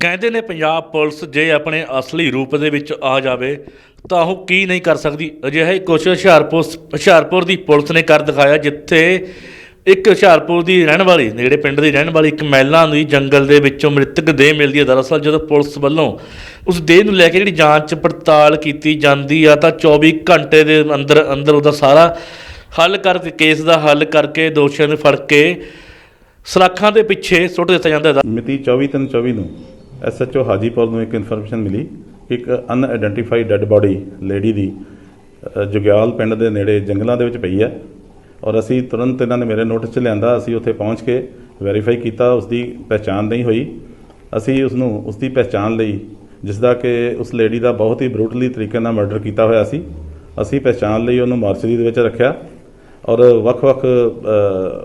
ਕਹਿੰਦੇ ਨੇ ਪੰਜਾਬ ਪੁਲਿਸ ਜੇ ਆਪਣੇ ਅਸਲੀ ਰੂਪ ਦੇ ਵਿੱਚ ਆ ਜਾਵੇ ਤਾਂ ਉਹ ਕੀ ਨਹੀਂ ਕਰ ਸਕਦੀ। ਅਜਿਹਾ ਹੀ ਕੁਛ ਹੁਸ਼ਿਆਰਪੁਰ ਹੁਸ਼ਿਆਰਪੁਰ ਦੀ ਪੁਲਿਸ ਨੇ ਕਰ ਦਿਖਾਇਆ ਜਿੱਥੇ ਇੱਕ ਹੁਸ਼ਿਆਰਪੁਰ ਦੀ ਰਹਿਣ ਵਾਲੀ, ਨੇੜੇ ਪਿੰਡ ਦੀ ਰਹਿਣ ਵਾਲੀ ਇੱਕ ਮਹਿਲਾ ਦੀ ਜੰਗਲ ਦੇ ਵਿੱਚੋਂ ਮ੍ਰਿਤਕ ਦੇਹ ਮਿਲਦੀ ਹੈ। ਦਰਅਸਲ ਜਦੋਂ ਪੁਲਿਸ ਵੱਲੋਂ ਉਸ ਦੇਹ ਨੂੰ ਲੈ ਕੇ ਜਿਹੜੀ ਜਾਂਚ ਪੜਤਾਲ ਕੀਤੀ ਜਾਂਦੀ ਆ ਤਾਂ 24 ਘੰਟੇ ਦੇ ਅੰਦਰ ਅੰਦਰ ਉਹਦਾ ਸਾਰਾ ਹੱਲ ਕਰਕੇ ਕੇਸ ਦਾ ਹੱਲ ਕਰਕੇ ਦੋਸ਼ੀਆਂ ਨੂੰ ਫੜ ਕੇ ਸਲਾਖਾਂ ਦੇ ਪਿੱਛੇ ਸੁੱਟ ਦਿੱਤਾ ਜਾਂਦਾ ਹੈ। ਮਿਤੀ 24/3/24 ਨੂੰ ਐਸਐਚਓ ਹਾਜੀਪੁਰ ਨੂੰ ਇੱਕ ਇਨਫੋਰਮੇਸ਼ਨ ਮਿਲੀ ਕਿ ਇੱਕ ਅਨਆਇਡੈਂਟੀਫਾਈਡ ਡੈੱਡ ਬਾਡੀ ਲੇਡੀ ਦੀ ਜੁਗਿਆਲ ਪਿੰਡ ਦੇ ਨੇੜੇ ਜੰਗਲਾਂ ਦੇ ਵਿੱਚ ਪਈ ਹੈ ਔਰ ਅਸੀਂ ਤੁਰੰਤ ਇਹਨਾਂ ਨੇ ਮੇਰੇ ਨੋਟਿਸ 'ਚ ਲਿਆਂਦਾ, ਅਸੀਂ ਉੱਥੇ ਪਹੁੰਚ ਕੇ ਵੈਰੀਫਾਈ ਕੀਤਾ ਉਸ ਦੀ ਪਹਿਚਾਣ ਨਹੀਂ ਹੋਈ। ਅਸੀਂ ਉਸ ਨੂੰ ਉਸ ਦੀ ਪਹਿਚਾਣ ਲਈ, ਜਿਸ ਦਾ ਕਿ ਉਸ ਲੇਡੀ ਦਾ ਬਹੁਤ ਹੀ ਬਰੂਟਲੀ ਤਰੀਕੇ ਨਾਲ ਮਰਡਰ ਕੀਤਾ ਹੋਇਆ ਸੀ, ਅਸੀਂ ਪਹਿਚਾਣ ਲਈ ਉਹਨੂੰ ਮਾਰਚਰੀ ਦੇ ਵਿੱਚ ਰੱਖਿਆ ਔਰ ਵੱਖ-ਵੱਖ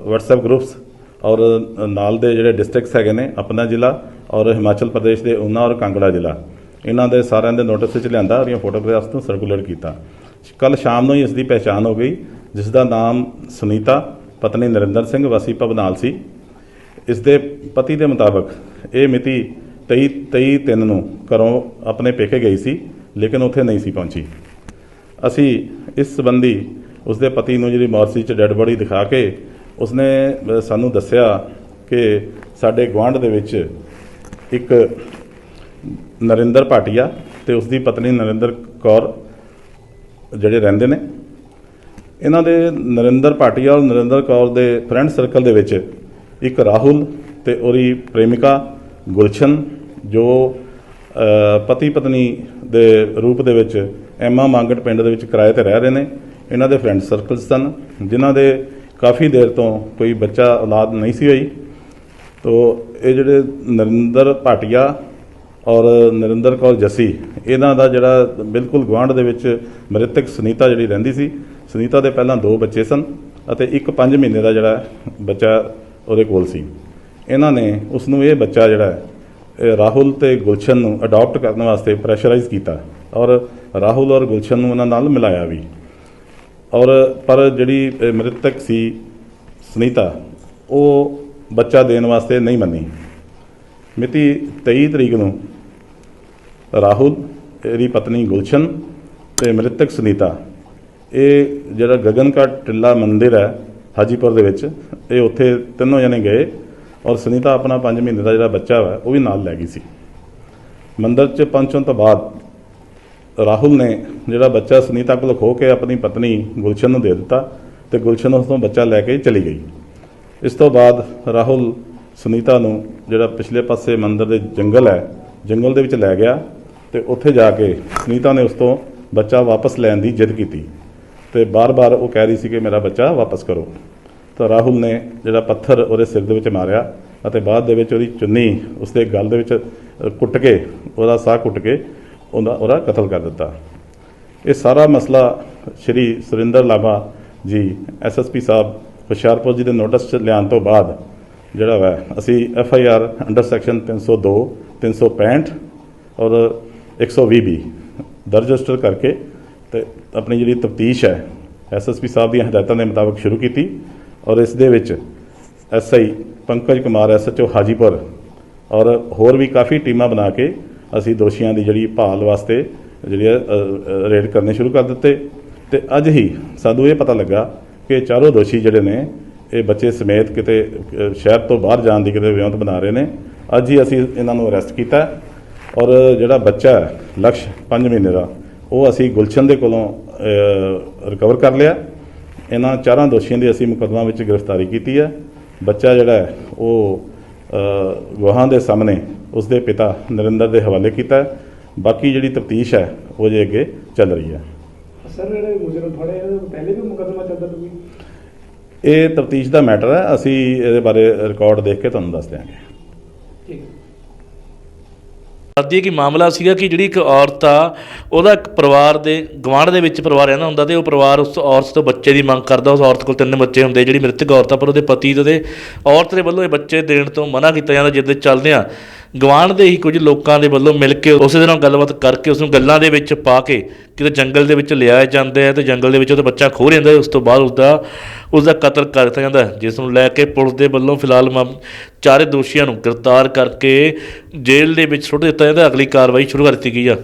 WhatsApp ਗਰੁੱਪਸ ਔਰ ਨਾਲ ਦੇ ਜਿਹੜੇ ਡਿਸਟ੍ਰਿਕਟਸ ਹੈਗੇ ਨੇ, ਆਪਣਾ ਜ਼ਿਲ੍ਹਾ ਔਰ ਹਿਮਾਚਲ ਪ੍ਰਦੇਸ਼ ਦੇ ਉਨਾ ਔਰ ਕਾਂਗੜਾ ਜ਼ਿਲ੍ਹਾ। ਇਹਨਾਂ ਦੇ ਸਾਰਿਆਂ ਦੇ ਨੋਟਿਸ ਵਿੱਚ ਲਿਆਂਦਾ ਔਰ ਇਹ ਫੋਟੋਗ੍ਰਾਫਸ ਨੂੰ ਸਰਕੂਲੇਟ ਕੀਤਾ। ਕੱਲ ਸ਼ਾਮ ਨੂੰ ਹੀ ਇਸ ਦੀ ਪਹਿਚਾਣ ਹੋ ਗਈ, ਜਿਸ ਦਾ ਨਾਮ ਸੁਨੀਤਾ, ਪਤਨੀ ਨਰਿੰਦਰ ਸਿੰਘ, ਵਾਸੀ ਭਵਨਾਲ ਸੀ। ਇਸ ਦੇ ਪਤੀ ਦੇ ਮੁਤਾਬਕ ਇਹ ਮਿਤੀ 23 23 ਤਿੰਨ ਨੂੰ ਘਰੋਂ ਆਪਣੇ ਪੇਕੇ ਗਈ ਸੀ, ਲੇਕਿਨ ਉੱਥੇ ਨਹੀਂ ਸੀ ਪਹੁੰਚੀ। ਅਸੀਂ ਇਸ ਸੰਬੰਧੀ ਉਸਦੇ ਪਤੀ ਨੂੰ ਜਿਹੜੀ ਮੋਰਚੀ 'ਚ ਡੈੱਡ ਬੋਡੀ ਦਿਖਾ ਕੇ, ਉਸਨੇ ਸਾਨੂੰ ਦੱਸਿਆ ਕਿ ਸਾਡੇ ਗੁਆਂਢ ਦੇ ਵਿੱਚ ਇੱਕ ਨਰਿੰਦਰ ਭਾਟੀਆ ਤੇ ਉਸਦੀ ਪਤਨੀ ਨਰਿੰਦਰ ਕੌਰ ਜਿਹੜੇ ਰਹਿੰਦੇ ਨੇ। ਇਹਨਾਂ ਦੇ ਨਰਿੰਦਰ ਭਾਟੀਆ ਔਰ ਨਰਿੰਦਰ ਕੌਰ ਦੇ ਫਰੈਂਡ ਸਰਕਲ ਦੇ ਵਿੱਚ ਇੱਕ ਰਾਹੁਲ ਤੇ ਉਹਦੀ ਪ੍ਰੇਮਿਕਾ ਗੁਲਸ਼ਨ ਜੋ ਪਤੀ ਪਤਨੀ ਦੇ ਰੂਪ ਦੇ ਵਿੱਚ ਐਮਾ ਮੰਗਟ ਪਿੰਡ ਦੇ ਵਿੱਚ ਕਿਰਾਏ ਤੇ ਰਹਿ ਰਹੇ ਨੇ। ਇਹਨਾਂ ਦੇ ਫਰੈਂਡ ਸਰਕਲ ਸਨ, ਜਿਨ੍ਹਾਂ ਦੇ ਕਾਫੀ ਦੇਰ ਤੋਂ ਕੋਈ ਬੱਚਾ ਔਲਾਦ ਨਹੀਂ ਸੀ ਹੋਈ। ਤੋ ਇਹ ਜਿਹੜੇ ਨਰਿੰਦਰ ਭਾਟੀਆ ਔਰ ਨਰਿੰਦਰ ਕੌਰ ਜੱਸੀ, ਇਹਨਾਂ ਦਾ ਜਿਹੜਾ ਬਿਲਕੁਲ ਗੁਆਂਢ ਦੇ ਵਿੱਚ ਮ੍ਰਿਤਕ ਸੁਨੀਤਾ ਜਿਹੜੀ ਰਹਿੰਦੀ ਸੀ, ਸੁਨੀਤਾ ਦੇ ਪਹਿਲਾਂ ਦੋ ਬੱਚੇ ਸਨ ਅਤੇ ਇੱਕ 5 ਮਹੀਨੇ ਦਾ ਜਿਹੜਾ ਬੱਚਾ ਉਹਦੇ ਕੋਲ ਸੀ। ਇਹਨਾਂ ਨੇ ਉਸ ਨੂੰ ਇਹ ਬੱਚਾ ਜਿਹੜਾ ਰਾਹੁਲ ਤੇ ਗੁਲਸ਼ਨ ਨੂੰ ਅਡਾਪਟ ਕਰਨ ਵਾਸਤੇ ਪ੍ਰੈਸ਼ਰਾਈਜ਼ ਕੀਤਾ ਔਰ ਰਾਹੁਲ ਔਰ ਗੁਲਸ਼ਨ ਨੂੰ ਉਹਨਾਂ ਨਾਲ ਮਿਲਾਇਆ ਵੀ। ਔਰ ਪਰ ਜਿਹੜੀ ਮ੍ਰਿਤਕ ਸੀ ਸੁਨੀਤਾ, ਉਹ ਬੱਚਾ ਦੇਣ ਵਾਸਤੇ ਨਹੀਂ ਮੰਨੀ। ਮਿਤੀ 23 ਤਰੀਕ ਨੂੰ ਰਾਹੁਲ, ਇਹਦੀ ਪਤਨੀ ਗੁਲਸ਼ਨ ਤੇ ਮ੍ਰਿਤਕ ਸੁਨੀਤਾ। ਇਹ ਜਿਹੜਾ ਗਗਨਕਟ ਟਿੱਲਾ ਮੰਦਿਰ ਹੈ ਹਾਜੀਪੁਰ ਦੇ ਵਿੱਚ, ਇਹ ਉੱਥੇ ਤਿੰਨੋਂ ਜਣੇ ਗਏ ਔਰ ਸੁਨੀਤਾ ਆਪਣਾ 5 ਮਹੀਨੇ ਦਾ ਜਿਹੜਾ ਬੱਚਾ ਵਾ, ਉਹ ਵੀ ਨਾਲ ਲੈ ਗਈ ਸੀ। ਮੰਦਿਰ 'ਚ ਪਹੁੰਚਣ ਤੋਂ ਬਾਅਦ ਰਾਹੁਲ ਨੇ ਜਿਹੜਾ ਬੱਚਾ ਸੁਨੀਤਾ ਕੋਲ ਖੋ ਕੇ ਆਪਣੀ ਪਤਨੀ ਗੁਲਸ਼ਨ ਨੂੰ ਦੇ ਦਿੱਤਾ ਤੇ ਗੁਲਸ਼ਨ ਉਸ ਤੋਂ ਬੱਚਾ ਲੈ ਕੇ ਚਲੀ ਗਈ। ਇਸ ਤੋਂ ਬਾਅਦ ਰਾਹੁਲ ਸੁਨੀਤਾ ਨੂੰ ਜਿਹੜਾ ਪਿਛਲੇ ਪਾਸੇ ਮੰਦਰ ਦੇ ਜੰਗਲ ਹੈ, ਜੰਗਲ ਦੇ ਵਿੱਚ ਲੈ ਗਿਆ ਤੇ ਉੱਥੇ ਜਾ ਕੇ ਸੁਨੀਤਾ ਨੇ ਉਸ ਤੋਂ ਬੱਚਾ ਵਾਪਸ ਲੈਣ ਦੀ ਜਿੱਦ ਕੀਤੀ ਤੇ ਬਾਰ-ਬਾਰ ਉਹ ਕਹਿ ਰਹੀ ਸੀ ਕਿ ਮੇਰਾ ਬੱਚਾ ਵਾਪਸ ਕਰੋ। ਤਾਂ ਰਾਹੁਲ ਨੇ ਜਿਹੜਾ ਪੱਥਰ ਉਹਦੇ ਸਿਰ ਦੇ ਵਿੱਚ ਮਾਰਿਆ ਅਤੇ ਬਾਅਦ ਦੇ ਵਿੱਚ ਉਹਦੀ ਚੁੰਨੀ ਉਸਦੇ ਗਲ ਦੇ ਵਿੱਚ ਕੁੱਟ ਕੇ, ਉਹਦਾ ਸਾਹ ਕੁੱਟ ਕੇ ਉਹਦਾ ਉਹਦਾ ਕਤਲ ਕਰ ਦਿੱਤਾ। ਇਹ ਸਾਰਾ ਮਸਲਾ ਸ਼੍ਰੀ ਸੁਰਿੰਦਰ ਲਾਭਾ ਜੀ ਐਸਐਸਪੀ ਸਾਹਿਬ ਹੁਸ਼ਿਆਰਪੁਰ ਜੀ ਦੇ ਨੋਟਿਸ 'ਚ ਲਿਆਉਣ ਤੋਂ ਬਾਅਦ ਜਿਹੜਾ ਵਾ ਅਸੀਂ F I R under section 302 365 ਔਰ 120 ਬੀ ਦਰਜ ਰਜਿਸਟਰ ਕਰਕੇ ਤੇ ਆਪਣੀ ਜਿਹੜੀ ਤਫਤੀਸ਼ ਹੈ ਐਸਐਸਪੀ ਸਾਹਿਬ ਦੀਆਂ ਹਦਾਇਤਾਂ ਦੇ ਮੁਤਾਬਕ ਸ਼ੁਰੂ ਕੀਤੀ ਔਰ ਇਸ ਦੇ ਵਿੱਚ ਐਸਆਈ ਪੰਕਜ ਕੁਮਾਰ ਐਸਐਚਓ ਹਾਜੀਪੁਰ ਔਰ ਹੋਰ ਵੀ ਕਾਫੀ ਟੀਮਾਂ ਬਣਾ ਕੇ ਅਸੀਂ ਦੋਸ਼ੀਆਂ ਦੀ ਜਿਹੜੀ ਭਾਲ ਵਾਸਤੇ ਜਿਹੜੀ ਹੈ, ਰੇਡ ਕਰਨੇ ਸ਼ੁਰੂ ਕਰ ਦਿੱਤੇ ਤੇ ਅੱਜ ਹੀ ਸਾਨੂੰ ਇਹ ਪਤਾ ਲੱਗਾ ਕਿ ਚਾਰੋਂ ਦੋਸ਼ੀ ਜਿਹੜੇ ਨੇ ਇਹ ਬੱਚੇ ਸਮੇਤ ਕਿਤੇ ਸ਼ਹਿਰ ਤੋਂ ਬਾਹਰ ਜਾਣ ਦੀ ਕਿਤੇ ਵਿਉਂਤ ਬਣਾ ਰਹੇ ਨੇ। ਅੱਜ ਹੀ ਅਸੀਂ ਇਹਨਾਂ ਨੂੰ ਅਰੈਸਟ ਕੀਤਾ ਔਰ ਜਿਹੜਾ ਬੱਚਾ ਹੈ ਲਕਸ਼ 5 ਮਹੀਨੇ ਦਾ ਉਹ ਅਸੀਂ ਗੁਲਸ਼ਨ ਦੇ ਕੋਲੋਂ ਰਿਕਵਰ ਕਰ ਲਿਆ। ਇਹਨਾਂ ਚਾਰਾਂ ਦੋਸ਼ੀਆਂ ਦੀ ਅਸੀਂ ਮੁਕੱਦਮਾ ਵਿੱਚ ਗ੍ਰਿਫਤਾਰੀ ਕੀਤੀ ਹੈ। ਬੱਚਾ ਜਿਹੜਾ ਹੈ ਉਹ ਅ, ਗਵਾਹਾਂ ਦੇ ਸਾਹਮਣੇ ਉਸ ਦੇ ਪਿਤਾ ਨਰਿੰਦਰ ਦੇ ਹਵਾਲੇ ਕੀਤਾ ਬਾਕੀ ਜਿਹੜੀ ਤਫਤੀਸ਼ ਹੈ ਉਹ ਜੇ ਅੱਗੇ ਚੱਲ ਰਹੀ ਹੈ। ਸਰ ਜਿਹੜੇ ਮੁਜਰਮ ਫੜੇ ਇਹਨਾਂ ਦਾ ਪਹਿਲੇ ਵੀ ਮੁਕੱਦਮਾ ਚੱਲਦਾ ਕੋਈ ਇਹ ਤਫਤੀਸ਼ ਦਾ ਮੈਟਰ ਹੈ ਅਸੀਂ ਇਹਦੇ ਬਾਰੇ ਰਿਕਾਰਡ ਦੇਖ ਕੇ ਤੁਹਾਨੂੰ ਦੱਸ ਦਿਆਂਗੇ। ਠੀਕ ਦੱਸਦੀ ਕਿ ਮਾਮਲਾ ਸੀਗਾ ਕਿ ਜਿਹੜੀ ਇੱਕ ਔਰਤ ਆ ਉਹਦਾ ਇੱਕ ਪਰਿਵਾਰ ਦੇ ਗਵਾਂਢ ਦੇ ਵਿੱਚ ਪਰਿਵਾਰ ਰਹਿੰਦਾ ਹੁੰਦਾ ਤੇ ਉਹ ਪਰਿਵਾਰ ਉਸ ਔਰਤ ਤੋਂ ਬੱਚੇ ਦੀ ਮੰਗ ਕਰਦਾ ਉਸ ਔਰਤ ਕੋਲ ਤਿੰਨ ਬੱਚੇ ਹੁੰਦੇ ਜਿਹੜੀ ਮ੍ਰਿਤਕ ਔਰਤ ਆ ਪਰ ਉਹਦੇ ਪਤੀ ਤੇ ਉਹਦੇ ਔਰਤ ਦੇ ਵੱਲੋਂ ਇਹ ਬੱਚੇ ਦੇਣ ਤੋਂ ਮਨਾ ਕੀਤਾ ਜਾਂਦਾ ਜਿੱਦੇ ਚੱਲਦੇ ਆ ਗਵਾਂਢ ਦੇ ਹੀ ਕੁਝ ਲੋਕਾਂ ਦੇ ਵੱਲੋਂ ਮਿਲ ਕੇ ਉਸੇ ਦੇ ਨਾਲ ਗੱਲਬਾਤ ਕਰਕੇ ਉਸ ਨੂੰ ਗੱਲਾਂ ਦੇ ਵਿੱਚ ਪਾ ਕੇ ਕਿਤੇ ਜੰਗਲ ਦੇ ਵਿੱਚ ਲਿਆਇਆ ਜਾਂਦਾ ਹੈ ਤੇ ਜੰਗਲ ਦੇ ਵਿੱਚ ਉਹਦਾ ਬੱਚਾ ਖੋਹ ਜਾਂਦਾ ਉਸ ਤੋਂ ਬਾਅਦ ਉਸਦਾ ਉਸਦਾ ਕਤਲ ਕਰ ਦਿੱਤਾ ਜਾਂਦਾ ਜਿਸ ਨੂੰ ਲੈ ਕੇ ਪੁਲਿਸ ਦੇ ਵੱਲੋਂ ਫਿਲਹਾਲ ਮਾਮ- ਚਾਰੇ ਦੋਸ਼ੀਆਂ ਨੂੰ ਗ੍ਰਿਫਤਾਰ ਕਰਕੇ ਜੇਲ੍ਹ ਦੇ ਵਿੱਚ ਸੁੱਟ ਦਿੱਤਾ ਜਾਂਦਾ ਅਗਲੀ ਕਾਰਵਾਈ ਸ਼ੁਰੂ ਕਰ ਦਿੱਤੀ ਗਈ ਆ।